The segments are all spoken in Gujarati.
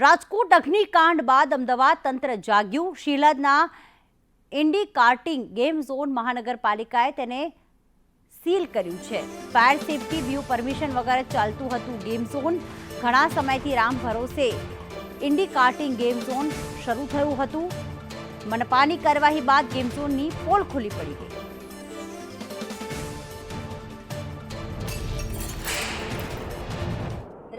રાજકોટ અગ્નિકાંડ બાદ અમદાવાદ તંત્ર જાગ્યું. શિલાદના ઇન્ડી કાર્ટિંગ ગેમ ઝોન મહાનગરપાલિકાએ તેને સીલ કર્યું છે. ફાયર સેફટી વ્યૂ પરમિશન વગર ચાલતું હતું ગેમ ઝોન. ઘણા સમયથી રામ ભરોસે ઇન્ડી કાર્ટિંગ ગેમ ઝોન શરૂ થયું હતું. મનપાની કાર્યવાહી બાદ ગેમ ઝોનની પોલ ખુલ્લી પડી ગઈ.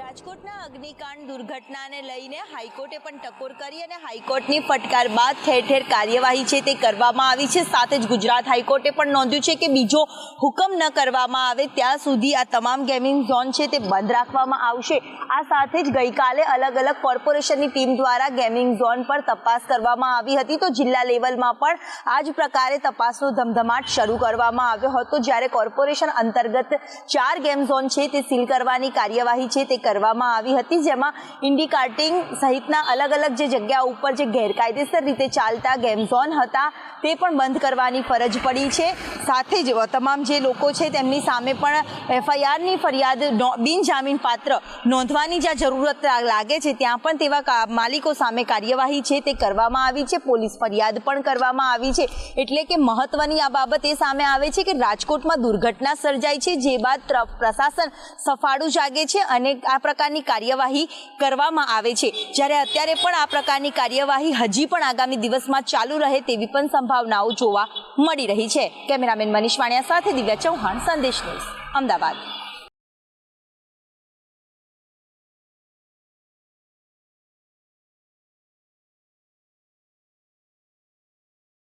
રાજકોટના અગ્નિકાંડ દુર્ઘટનાને લઈને હાઈકોર્ટે પણ ટકોર કરી અને હાઈકોર્ટની ફટકાર બાદ ઠેર ઠેર કાર્યવાહી છે તે કરવામાં આવી છે. સાથે જ ગુજરાત હાઈકોર્ટે પણ નોંધ્યું છે કે બીજો હુકમ ન કરવામાં આવે ત્યાં સુધી આ તમામ ગેમિંગ ઝોન છે તે બંધ રાખવામાં આવશે. આ સાથે જ ગઈકાલે અલગ અલગ કોર્પોરેશનની ટીમ દ્વારા ગેમિંગ ઝોન પર તપાસ કરવામાં આવી હતી. તો જિલ્લા લેવલમાં પણ આ જ પ્રકારે તપાસનો ધમધમાટ શરૂ કરવામાં આવ્યો હતો. જ્યારે કોર્પોરેશન અંતર્ગત ચાર ગેમ ઝોન છે તે સીલ કરવાની કાર્યવાહી છે તે કરવામાં આવી હતી, જેમાં ઇન્ડી કાર્ટિંગ સહિતના અલગ અલગ જે જગ્યા ઉપર જે ગેરકાયદેસર રીતે ચાલતા ગેમ ઝોન હતા, તે પણ બંધ કરવાની ફરજ પડી છે. સાથે જ તમામ જે લોકો છે, તેમની સામે પણ એફઆઈઆરની ફરિયાદ બિનજામીન પાત્ર નોંધવાની જ્યાં જરૂરત લાગે છે, ત્યાં પણ તેવા માલિકો સામે કાર્યવાહી છે, તે કરવામાં આવી છે. પોલીસ ફરિયાદ પણ કરવામાં આવી છે. એટલે કે મહત્વની આ બાબત એ સામે આવે છે કે રાજકોટમાં દુર્ઘટના સર્જાઈ છે, જે બાદ પ્ર- પ્રશાસન સફાળું જાગે છે અને આ પ્રકારની કાર્યવાહી કરવામાં આવે છે. જ્યારે અત્યારે પણ આ પ્રકારની કાર્યવાહી હજી પણ આગામી દિવસમાં ચાલુ રહે તેવી પણ સંભાવનાઓ જોવા મળી રહી છે. કેમેરામેન મનીષ વાણિયા સાથે દિવ્યા ચૌહાણ, સંદેશ ન્યૂઝ, અમદાવાદ.